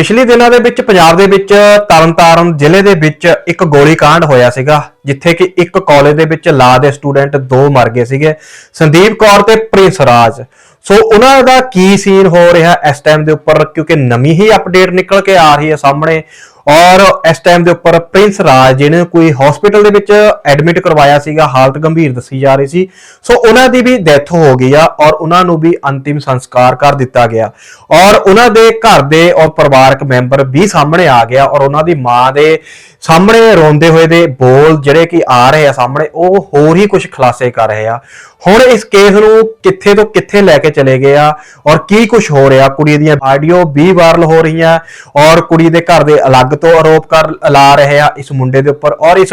ਪਿਛਲੇ ਦਿਨਾਂ ਦੇ ਵਿੱਚ ਪੰਜਾਬ ਦੇ ਵਿੱਚ ਤਰਨਤਾਰਨ ਜ਼ਿਲ੍ਹੇ ਦੇ ਵਿੱਚ ਇੱਕ ਗੋਲੀकांड ਹੋਇਆ ਸੀਗਾ, ਜਿੱਥੇ ਕਿ ਇੱਕ ਕਾਲਜ ਦੇ ਵਿੱਚ ਲਾ ਦੇ ਸਟੂਡੈਂਟ ਦੋ ਮਰ ਗਏ ਸੀਗੇ, ਸੰਦੀਪ ਕੌਰ ਤੇ ਪ੍ਰਿੰਸ ਰਾਜ। ਸੋ ਉਹਨਾਂ ਦਾ ਕੀ ਸੀਨ ਹੋ ਰਿਹਾ ਇਸ ਟਾਈਮ ਦੇ ਉੱਪਰ, ਕਿਉਂਕਿ ਨਵੀਂ ਹੀ ਅਪਡੇਟ ਨਿਕਲ ਕੇ ਆ ਰਹੀ ਹੈ ਸਾਹਮਣੇ। ਔਰ ਇਸ ਟਾਈਮ ਦੇ ਉੱਪਰ ਪ੍ਰਿੰਸ ਰਾਜ, ਜਿਹਨੇ ਕੋਈ ਹਸਪੀਟਲ ਦੇ ਵਿੱਚ ਐਡਮਿਟ ਕਰਵਾਇਆ ਸੀਗਾ, ਹਾਲਤ ਗੰਭੀਰ ਦੱਸੀ ਜਾ ਰਹੀ ਸੀ। ਸੋ ਉਹਨਾਂ ਦੀ ਵੀ ਡੈਥ ਹੋ ਗਈ ਆ ਔਰ ਉਹਨਾਂ ਨੂੰ ਵੀ ਅੰਤਿਮ ਸੰਸਕਾਰ ਕਰ ਦਿੱਤਾ ਗਿਆ। ਔਰ ਉਹਨਾਂ ਦੇ ਘਰ ਦੇ ਔਰ ਪਰਿਵਾਰਕ ਮੈਂਬਰ ਵੀ ਸਾਹਮਣੇ ਆ ਗਿਆ ਔਰ ਉਹਨਾਂ ਦੀ ਮਾਂ ਦੇ ਸਾਹਮਣੇ ਰੋਂਦੇ ਹੋਏ ਦੇ ਬੋਲ ਜਿਹੜੇ ਕਿ ਆ ਰਹੇ ਆ ਸਾਹਮਣੇ, ਉਹ ਹੋਰ ਹੀ ਕੁਝ ਖੁਲਾਸੇ ਕਰ ਰਹੇ ਆ। ਹੁਣ ਇਸ ਕੇਸ ਨੂੰ ਕਿੱਥੇ ਤੋਂ ਕਿੱਥੇ ਲੈ ਕੇ ਚਲੇ ਗਏ ਆ ਔਰ ਕੀ ਕੁਝ ਹੋ ਰਿਹਾ? ਕੁੜੀ ਦੀਆਂ ਆਡੀਓ ਵੀ ਵਾਇਰਲ ਹੋ ਰਹੀਆਂ ਔਰ ਕੁੜੀ ਦੇ ਘਰ ਦੇ ਅਲੱਗ ਤੋਂ ਆਰੋਪ ਕਰ ਲਾ ਰਹੇ ਆ ਇਸ ਮੁੰਡੇ ਦੇ ਉੱਪਰ ਔਰ ਇਸ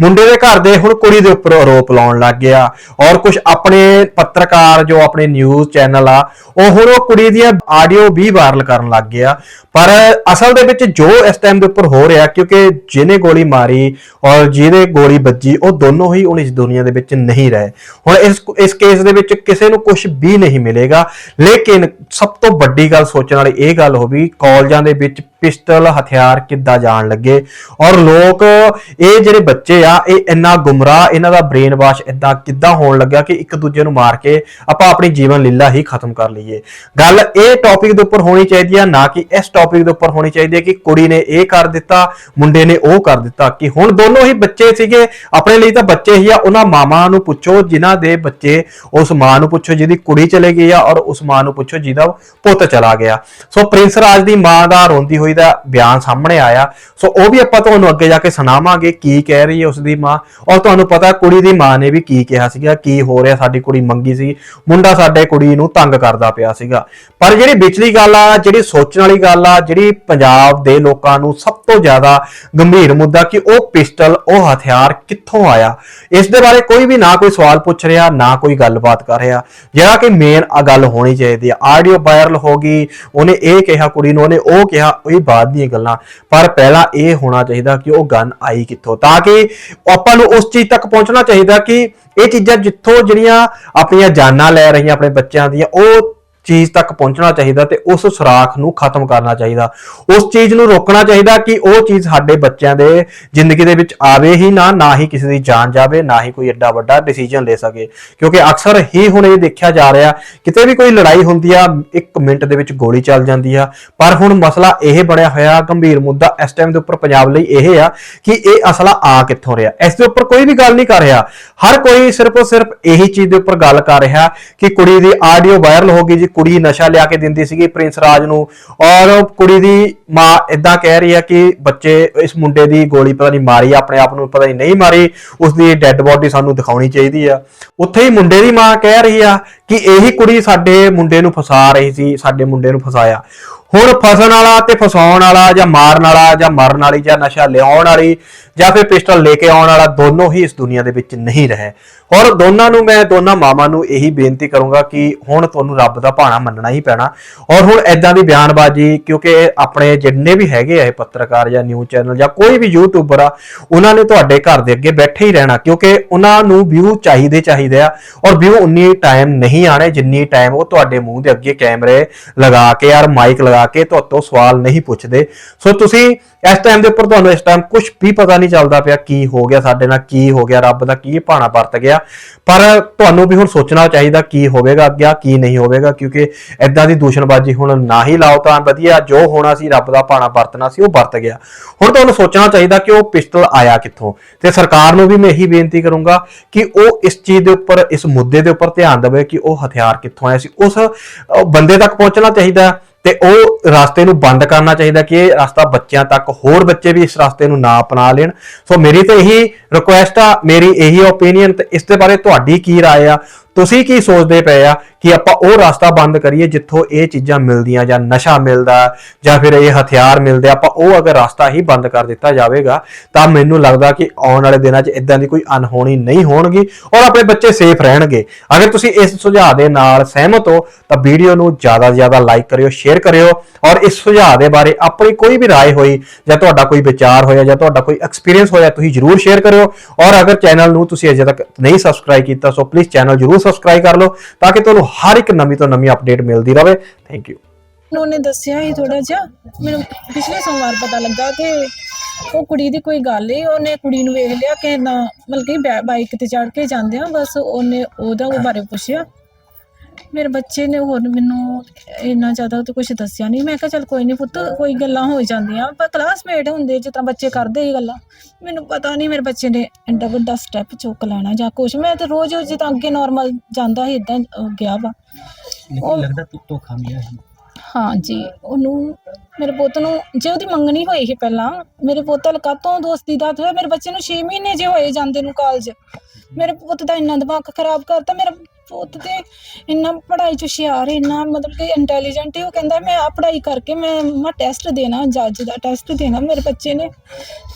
ਮੁੰਡੇ ਦੇ ਘਰ ਦੇ ਹੁਣ ਕੁੜੀ ਦੇ ਉੱਪਰ ਆਰੋਪ ਲਾਉਣ ਲੱਗ ਗਿਆ ਔਰ ਕੁਝ ਆਪਣੇ ਪੱਤਰਕਾਰ ਜੋ ਆਪਣੇ ਨਿਊਜ਼ ਚੈਨਲ ਆ, ਉਹ ਹੁਣ ਉਹ ਕੁੜੀ ਦੀਆਂ ਆਡੀਓ ਵੀ ਵਾਇਰਲ ਕਰਨ ਲੱਗ ਗਿਆ। ਪਰ ਅਸਲ ਦੇ ਵਿੱਚ ਜੋ ਇਸ ਟਾਈਮ ਦੇ ਉੱਪਰ ਹੋ ਰਿਹਾ, ਕਿਉਂਕਿ ਜਿਹਨੇ ਗੋਲੀ ਮਾਰੀ ਔਰ ਜਿਹਦੇ ਗੋਲੀ ਵੱਜੀ, ਉਹ ਦੋਨੋਂ ਹੀ ਹੁਣ ਇਸ ਦੁਨੀਆ ਦੇ ਵਿੱਚ ਨਹੀਂ ਰਹੇ। ਹੁਣ ਇਸ ਇਸ ਕੇਸ ਦੇ ਵਿੱਚ ਕਿਸੇ ਨੂੰ ਕੁਝ ਵੀ ਨਹੀਂ ਮਿਲੇਗਾ। ਲੇਕਿਨ ਸਭ ਤੋਂ ਵੱਡੀ ਗੱਲ ਸੋਚਣ ਵਾਲੀ ਇਹ ਗੱਲ ਹੋ ਵੀ ਕਾਲਜਾਂ ਦੇ ਵਿੱਚ ਪਿਸਟਲ ਹਥਿਆਰ ਕਿੱਦਾਂ ਜਾਣ ਲੱਗੇ? ਔਰ ਲੋਕ, ਇਹ ਜਿਹੜੇ ਬੱਚੇ ਆ, ਇਹ ਇੰਨਾ ਗੁੰਮਰਾਹ, ਇਹਨਾਂ ਦਾ ਬ੍ਰੇਨ ਵਾਸ਼ ਇਦਾਂ ਕਿੱਦਾਂ ਹੋਣ ਲੱਗਾ ਕਿ ਇੱਕ ਦੂਜੇ ਨੂੰ ਮਾਰ ਕੇ ਆਪਾਂ ਆਪਣੀ ਜੀਵਨ ਲੀਲਾ ਹੀ ਖਤਮ ਕਰ ਲਈਏ? ਗੱਲ ਇਹ ਟੌਪਿਕ ਦੇ ਉੱਪਰ ਹੋਣੀ ਚਾਹੀਦੀ ਆ, ਨਾ ਕਿ ਇਸ ਟੌਪਿਕ ਦੇ ਉੱਪਰ ਹੋਣੀ ਚਾਹੀਦੀ ਹੈ ਕਿ ਕੁੜੀ ਨੇ ਇਹ ਕਰ ਦਿੱਤਾ, ਮੁੰਡੇ ਨੇ ਉਹ ਕਰ ਦਿੱਤਾ। ਕਿ ਹੁਣ ਦੋਨੋਂ ਹੀ ਬੱਚੇ ਸੀਗੇ, ਆਪਣੇ ਲਈ ਤਾਂ ਬੱਚੇ ਹੀ ਆ, ਉਹਨਾਂ ਮਾਮਾ ਨੂੰ ਪੁੱਛੋ, ਜਿਨ੍ਹਾਂ ਦੇ ਬੱਚੇ ਉਸ ਮਾਂ ਨੂੰ ਪੁੱਛੋ, ਜਿਹਦੀ ਕੁੜੀ ਚਲੇ ਗਈ ਆ, ਔਰ ਉਸ ਮਾਂ ਨੂੰ ਪੁੱਛੋ ਜਿਹਦਾ ਪੁੱਤ ਚਲਾ ਗਿਆ। ਸੋ ਪ੍ਰਿੰਸ ਰਾਜ ਦੀ ਮਾਂ ਦਾ ਰੋਂਦੀ ਹੋਈ ਦਾ ਬਿਆਨ ਸਾਹਮਣੇ ਆਇਆ। ਸੋ ਉਹ ਵੀ ਆਪਾਂ ਤੁਹਾਨੂੰ ਅੱਗੇ ਜਾ ਕੇ ਸੁਣਾਵਾਂਗੇ ਕੀ ਕਹਿ ਰਹੀ ਹੈ ਉਸ ਦੀ ਮਾਂ। ਔਰ ਤੁਹਾਨੂੰ ਪਤਾ ਕੁੜੀ ਦੀ ਮਾਂ ਨੇ ਵੀ ਕੀ ਕਿਹਾ ਸੀਗਾ, ਕੀ ਹੋ ਰਿਹਾ, ਸਾਡੀ ਕੁੜੀ ਮੰਗੀ ਸੀ। ਮੁੰਡਾ ਸਾਡੇ ਕੁੜੀ ਨੂੰ ਤੰਗ ਕਰਦਾ ਪਿਆ ਸੀਗਾ। ਪਰ ਜਿਹੜੀ ਵਿਚਲੀ ਗੱਲ ਆ, ਜਿਹੜੀ ਸੋਚਣ ਵਾਲੀ ਗੱਲ ਆ, ਜਿਹੜੀ ਪੰਜਾਬ ਦੇ ਲੋਕਾਂ ਨੂੰ ਸਭ ਤੋਂ ਜ਼ਿਆਦਾ ਗੰਭੀਰ ਮੁੱਦਾ ਕਿ ਉਹ ਪਿਸਟਲ, ਉਹ ਹਥਿਆਰ ਕਿੱਥੋਂ ਆਇਆ? ਇਸ ਦੇ ਬਾਰੇ ਕੋਈ ਵੀ ਨਾ ਕੋਈ ਸਵਾਲ ਪੁੱਛ ਰਿਹਾ, ਨਾ ਕੋਈ ਗੱਲਬਾਤ ਕਰ ਰਿਹਾ। ਜਿਹੜਾ ਕਿ ਮੇਨ ਗੱਲ ਹੋਣੀ ਚਾਹੀਦੀ ਆ। ਆਡੀਓ ਵਾਇਰਲ ਹੋ ਗਈ, ਉਹਨੇ ਇਹ ਕਿਹਾ ਕੁੜੀ ਨੂੰ, ਉਹਨੇ ਉਹ ਕਿਹਾ ਇਹ ਬਾਅਦ ਦੀਆਂ ਗੱਲਾਂ, ਪਰ ਪਹਿਲਾਂ ਇਹ ਹੋਣਾ ਚਾਹੀਦਾ ਕਿ ਉਹ ਗਨ ਆਈ ਕਿੱਥੋਂ, ਤਾਂ ਕਿ ਆਪਾਂ ਨੂੰ ਉਸ ਚੀਜ਼ ਤੱਕ ਪਹੁੰਚਣਾ ਚਾਹੀਦਾ ਕਿ ਇਹ ਚੀਜ਼ਾਂ ਜਿੱਥੋਂ ਜਿਹੜੀਆਂ ਆਪਣੀਆਂ ਜਾਨਾਂ ਲੈ ਰਹੀਆਂ ਆਪਣੇ ਬੱਚਿਆਂ ਦੀਆਂ, ਉਹ ਚੀਜ਼ ਤੱਕ ਪਹੁੰਚਣਾ ਚਾਹੀਦਾ ਤੇ ਉਸ ਸੁਰਾਖ ਨੂੰ ਖਤਮ ਕਰਨਾ ਚਾਹੀਦਾ। ਉਸ ਚੀਜ਼ ਨੂੰ ਰੋਕਣਾ ਚਾਹੀਦਾ ਕਿ ਉਹ ਚੀਜ਼ ਸਾਡੇ ਬੱਚਿਆਂ ਦੇ ਜ਼ਿੰਦਗੀ ਦੇ ਵਿੱਚ ਆਵੇ ਹੀ ਨਾ ਨਾ ਹੀ ਕਿਸੇ ਦੀ ਜਾਨ ਜਾਵੇ, ਨਾ ਹੀ ਕੋਈ ਐਡਾ ਵੱਡਾ ਡਿਸੀਜਨ ਲੈ ਸਕੇ। ਕਿਉਂਕਿ ਅਕਸਰ ਹੀ ਹੁਣ ਇਹ ਦੇਖਿਆ ਜਾ ਰਿਹਾ, ਕਿਤੇ ਵੀ ਕੋਈ ਲੜਾਈ ਹੁੰਦੀ ਆ 1 ਮਿੰਟ ਦੇ ਵਿੱਚ ਗੋਲੀ ਚੱਲ ਜਾਂਦੀ ਆ। ਪਰ ਹੁਣ ਮਸਲਾ ਇਹ ਬਣਿਆ ਹੋਇਆ, ਗੰਭੀਰ ਮੁੱਦਾ ਇਸ ਟਾਈਮ ਦੇ ਉੱਪਰ ਪੰਜਾਬ ਲਈ ਇਹ ਆ ਕਿ ਇਹ ਅਸਲਾ ਆ ਕਿੱਥੋਂ ਰਿਹਾ। ਇਸ ਦੇ ਉੱਪਰ ਕੋਈ ਵੀ ਗੱਲ ਨਹੀਂ ਕਰ ਰਿਹਾ। ਹਰ ਕੋਈ ਸਿਰਫ ਸਿਰਫ ਇਹੀ ਚੀਜ਼ ਦੇ ਉੱਪਰ ਗੱਲ ਕਰ ਰਿਹਾ ਕਿ ਕੁੜੀ ਦੀ ਆਡੀਓ ਵਾਇਰਲ ਹੋ ਗਈ ਜੀ ਕੁੜੀ ਨਸ਼ਾ ਲਿਆ ਕੇ ਦਿੰਦੀ ਸੀਗੀ ਪ੍ਰਿੰਸ ਰਾਜ ਨੂੰ। ਔਰ ਕੁੜੀ ਦੀ ਮਾਂ ਇਦਾਂ ਕਹਿ ਰਹੀ ਹੈ ਕਿ ਬੱਚੇ ਇਸ ਮੁੰਡੇ ਦੀ ਗੋਲੀ ਪਤਾ ਨਹੀਂ ਮਾਰੀ, ਆਪਣੇ ਆਪ ਨੂੰ ਪਤਾ ਨਹੀਂ ਨਹੀਂ ਮਾਰੀ ਉਸ ਦੀ ਡੈੱਡ ਬੋਡੀ ਸਾਨੂੰ ਦਿਖਾਉਣੀ ਚਾਹੀਦੀ ਆ। ਉੱਥੇ ਹੀ ਮੁੰਡੇ ਦੀ ਮਾਂ ਕਹਿ ਰਹੀ ਆ ਕਿ ਇਹੀ ਕੁੜੀ ਸਾਡੇ ਮੁੰਡੇ ਨੂੰ ਫਸਾ ਰਹੀ ਸੀ, ਸਾਡੇ ਮੁੰਡੇ ਨੂੰ ਫਸਾਇਆ। ਹੁਣ ਫਸਣ ਵਾਲਾ ਤੇ ਫਸਾਉਣ ਵਾਲਾ ਜਾਂ ਮਾਰਨ ਵਾਲਾ ਜਾਂ ਮਰਨ ਵਾਲੀ ਜਾਂ ਨਸ਼ਾ ਲਿਆਉਣ ਵਾਲੀ ਜਾਂ ਫਿਰ ਪਿਸਟਲ ਲੈ ਕੇ ਆਉਣ ਵਾਲਾ ਦੋਨੋਂ ਹੀ ਇਸ ਦੁਨੀਆ ਦੇ ਵਿੱਚ ਨਹੀਂ ਰਹੇ। ਔਰ ਦੋਨਾਂ ਨੂੰ ਮੈਂ, ਦੋਨਾਂ ਮਾਵਾਂ ਨੂੰ ਇਹੀ ਬੇਨਤੀ ਕਰੂੰਗਾ ਕਿ ਹੁਣ ਤੁਹਾਨੂੰ ਰੱਬ ਦਾ ਭਾਣਾ ਮੰਨਣਾ ਹੀ ਪੈਣਾ। ਔਰ ਹੁਣ ਐਦਾਂ ਦੀ ਬਿਆਨਬਾਜ਼ੀ, ਕਿਉਂਕਿ ਆਪਣੇ ਜਿੰਨੇ ਵੀ ਹੈਗੇ ਆ ਇਹ ਪੱਤਰਕਾਰ ਜਾਂ ਨਿਊਜ਼ ਚੈਨਲ ਜਾਂ ਕੋਈ ਵੀ ਯੂਟਿਊਬਰ ਆ, ਉਹਨਾਂ ਨੇ ਤੁਹਾਡੇ ਘਰ ਦੇ ਅੱਗੇ ਬੈਠੇ ਹੀ ਰਹਿਣਾ, ਕਿਉਂਕਿ ਉਹਨਾਂ ਨੂੰ ਵਿਊ ਚਾਹੀਦੇ ਚਾਹੀਦੇ ਆ। ਔਰ ਵਿਊ ਉਨੀ ਟਾਈਮ ਨਹੀਂ ਆਣੇ ਜਿੰਨੀ ਟਾਈਮ ਉਹ ਤੁਹਾਡੇ ਮੂੰਹ ਦੇ ਅੱਗੇ ਕੈਮਰੇ ਲਗਾ ਕੇ ਯਾਰ ਮਾਈਕ ਲਗਾ ਕੇ ਤੁਹਾਤੋਂ ਸਵਾਲ ਨਹੀਂ ਪੁੱਛਦੇ। ਸੋ ਤੁਸੀਂ ਇਸ ਟਾਈਮ ਦੇ ਉੱਪਰ ਤੁਹਾਨੂੰ ਇਸ ਟਾਈਮ ਕੁਝ ਵੀ ਪਤਾ ਨਹੀਂ ਚੱਲਦਾ ਪਿਆ ਕੀ ਹੋ ਗਿਆ ਸਾਡੇ ਨਾਲ, ਕੀ ਹੋ ਗਿਆ, ਰੱਬ ਦਾ ਕੀ ਭਾਣਾ ਵਰਤ ਗਿਆ। ਪਰ ਤੁਹਾਨੂੰ ਵੀ ਹੁਣ ਸੋਚਣਾ ਚਾਹੀਦਾ ਕੀ ਹੋਵੇਗਾ ਅੱਗੇ, ਕੀ ਨਹੀਂ ਹੋਵੇਗਾ, ਕਿਉਂਕਿ ਐਦਾਂ ਦੀ ਦੂਸ਼ਣਬਾਜ਼ੀ ਹੁਣ ਨਾ ਹੀ ਲਾਓ ਤਾਂ ਵਧੀਆ, ਜੋ ਹੋਣਾ ਸੀ ਰੱਬ ਦਾ ਭਾਣਾ ਵਰਤਣਾ ਸੀ ਉਹ ਵਰਤ ਗਿਆ। ਹੁਣ ਤੁਹਾਨੂੰ ਸੋਚਣਾ ਚਾਹੀਦਾ ਕਿ ਉਹ ਪਿਸਟਲ ਆਇਆ ਕਿੱਥੋਂ। ਤੇ ਸਰਕਾਰ ਨੂੰ ਵੀ ਮੈਂ ਇਹੀ ਬੇਨਤੀ ਕਰੂੰਗਾ ਕਿ ਉਹ ਇਸ ਚੀਜ਼ ਦੇ ਉੱਪਰ, ਇਸ ਮੁੱਦੇ ਦੇ ਉੱਪਰ ਧਿਆਨ ਦੇਵੇ ਕਿ ਉਹ ਹਥਿਆਰ ਕਿੱਥੋਂ ਆਇਆ ਸੀ। ਉਸ ਬੰਦੇ ਤੱਕ ਪਹੁੰਚਣਾ ਚਾਹੀਦਾ। ਤੇ ਉਹ ਰਸਤੇ ਨੂੰ ਬੰਦ ਕਰਨਾ ਚਾਹੀਦਾ ਕਿ ਇਹ ਰਸਤਾ ਬੱਚਿਆਂ ਤੱਕ ਹੋਰ ਬੱਚੇ ਵੀ ਇਸ ਰਸਤੇ ਨੂੰ ਨਾ ਅਪਣਾ ਲੈਣ ਸੋ ਮੇਰੀ ਤੇ ਇਹੀ ਰਿਕੁਐਸਟ ਆ ਮੇਰੀ ਇਹੀ ਓਪੀਨੀਅਨ ਤੇ ਇਸ ਦੇ ਬਾਰੇ ਤੁਹਾਡੀ ਕੀ رائے ਆ ਤੁਸੀਂ ਕੀ ਸੋਚਦੇ ਪਏ ਆ ਕਿ ਆਪਾਂ ਉਹ ਰਸਤਾ ਬੰਦ ਕਰੀਏ ਜਿੱਥੋਂ ਇਹ ਚੀਜ਼ਾਂ ਮਿਲਦੀਆਂ ਜਾਂ ਨਸ਼ਾ ਮਿਲਦਾ ਜਾਂ ਫਿਰ ਇਹ ਹਥਿਆਰ ਮਿਲਦੇ ਆਪਾਂ ਉਹ ਅਗਰ ਰਸਤਾ ਹੀ ਬੰਦ ਕਰ ਦਿੱਤਾ ਜਾਵੇਗਾ ਤਾਂ ਮੈਨੂੰ ਲੱਗਦਾ ਕਿ ਆਉਣ ਵਾਲੇ ਦਿਨਾਂ 'ਚ ਇਦਾਂ ਦੀ ਕੋਈ ਅਨਹੋਣੀ ਨਹੀਂ ਹੋਣਗੀ ਔਰ ਆਪਣੇ ਬੱਚੇ ਸੇਫ ਰਹਿਣਗੇ ਅਗਰ ਤੁਸੀਂ ਇਸ ਸੁਝਾਅ ਦੇ ਨਾਲ ਸਹਿਮਤ ਹੋ ਤਾਂ ਵੀਡੀਓ ਨੂੰ ਜ਼ਿਆਦਾ ਤੋਂ ਜ਼ਿਆਦਾ ਲਾਈਕ ਕਰਿਓ ਸ਼ੇਅਰ ਕਰਿਓ ਔਰ ਇਸ ਸੁਝਾਅ ਦੇ ਬਾਰੇ ਆਪਣੀ ਕੋਈ ਵੀ رائے ਹੋਈ ਜਾਂ ਤੁਹਾਡਾ ਕੋਈ ਵਿਚਾਰ ਹੋਇਆ ਜਾਂ ਤੁਹਾਡਾ ਕੋਈ ਐਕਸਪੀਰੀਅੰਸ ਹੋਇਆ ਤੁਸੀਂ ਜਰੂਰ ਸ਼ੇਅਰ ਕਰਿਓ ਔਰ ਅਗਰ ਚੈਨਲ ਨੂੰ ਤੁਸੀਂ ਅਜੇ ਤੱਕ ਨਹੀਂ ਸਬਸਕ੍ਰਾਈਬ ਕੀਤਾ ਸੋ ਪਲੀਜ਼ ਚੈਨਲ ਜਰੂਰ ਸਬਸਕ੍ਰਾਈਬ ਕਰ ਲਓ ਤਾਂ ਕਿ ਤੁਹਾਨੂੰ ਹਰ ਇੱਕ ਨਵੀਂ ਤੋਂ ਨਵੀਂ ਅਪਡੇਟ ਮਿਲਦੀ ਰਹੇ ਥੈਂਕ ਯੂ ਉਹਨੇ ਦੱਸਿਆ ਹੀ ਥੋੜਾ ਜਿਹਾ। ਮੈਨੂੰ ਪਿਛਲੇ ਸੋਮਵਾਰ ਪਤਾ ਲੱਗਾ ਕਿ ਉਹ ਕੁੜੀ ਦੀ ਕੋਈ ਗੱਲ ਏ। ਉਹਨੇ ਕੁੜੀ ਨੂੰ ਵੇਖ ਲਿਆ ਕਿ ਨਾ ਮਤਲਬ ਕਿ ਬਾਈਕ ਤੇ ਚੜ ਕੇ ਜਾਂਦੇ ਆ। ਬਸ ਉਹਨੇ ਉਹਦਾ ਉਹ ਬਾਰੇ ਪੁੱਛਿਆ। ਮੇਰੇ ਬੱਚੇ ਨੇ ਹੋਰ ਮੈਨੂੰ ਇੰਨਾ ਜ਼ਿਆਦਾ ਤਾਂ ਕੁਝ ਦੱਸਿਆ ਨਹੀਂ ਮੈਂ ਕਿਹਾ ਚੱਲ ਕੋਈ ਨਹੀਂ ਪੁੱਤ ਕੋਈ ਗੱਲਾਂ ਹੋ ਜਾਂਦੀਆਂ। ਪਰ ਕਲਾਸਮੇਟ ਹੁੰਦੇ ਤਰ੍ਹਾਂ ਬੱਚੇ ਕਰਦੇ ਹੀ ਗੱਲਾਂ। ਮੈਨੂੰ ਪਤਾ ਨਹੀਂ ਮੇਰੇ ਬੱਚੇ ਨੇ ਐਡਾ ਵੱਡਾ ਸਟੈਪ ਚੁੱਕ ਲੈਣਾ ਜਾਂ ਕੁਝ ਮੈਂ ਤਾਂ ਰੋਜ਼ ਜਿੱਦਾਂ ਅੱਗੇ ਨਾਰਮਲ ਜਾਂਦਾ ਸੀ ਇਦਾਂ ਗਿਆ ਵਾ। ਲੇਕਿਨ ਲੱਗਦਾ ਤੂੰ ਧੋਖਾ ਮਿਲਿਆ ਸੀ ਹਾਂਜੀ ਉਹਨੂੰ ਮੇਰੇ ਪੁੱਤ ਨੂੰ ਜੇ ਉਹਦੀ ਮੰਗਣੀ ਹੋਈ ਸੀ ਪਹਿਲਾਂ ਮੇਰੇ ਪੁੱਤ ਹਲਕਾ ਤੋਂ ਦੋਸਤੀ ਦਾ ਹੋਇਆ? ਮੇਰੇ ਬੱਚੇ ਨੂੰ 6 ਮਹੀਨੇ ਜੇ ਹੋਏ ਜਾਂਦੇ ਨੂੰ ਕਾਲਜ ਮੇਰੇ ਪੁੱਤ ਦਾ ਇੰਨਾ ਦਿਮਾਗ ਖਰਾਬ ਕਰਤਾ, ਮੇਰਾ ਪੁੱਤ ਤੇ ਇੰਨਾ ਪੜ੍ਹਾਈ ਚ ਹੁਸ਼ਿਆਰ ਇੰਨਾ ਮਤਲਬ ਕਿ ਇੰਟੈਲੀਜੈਂਟ ਹੈ, ਉਹ ਕਹਿੰਦਾ ਮੈਂ ਆ ਪੜ੍ਹਾਈ ਕਰਕੇ ਮੈਂ ਮੈਂ ਟੈਸਟ ਦੇਣਾ ਜੱਜ ਦਾ ਟੈਸਟ ਦੇਣਾ, ਮੇਰੇ ਬੱਚੇ ਨੇ।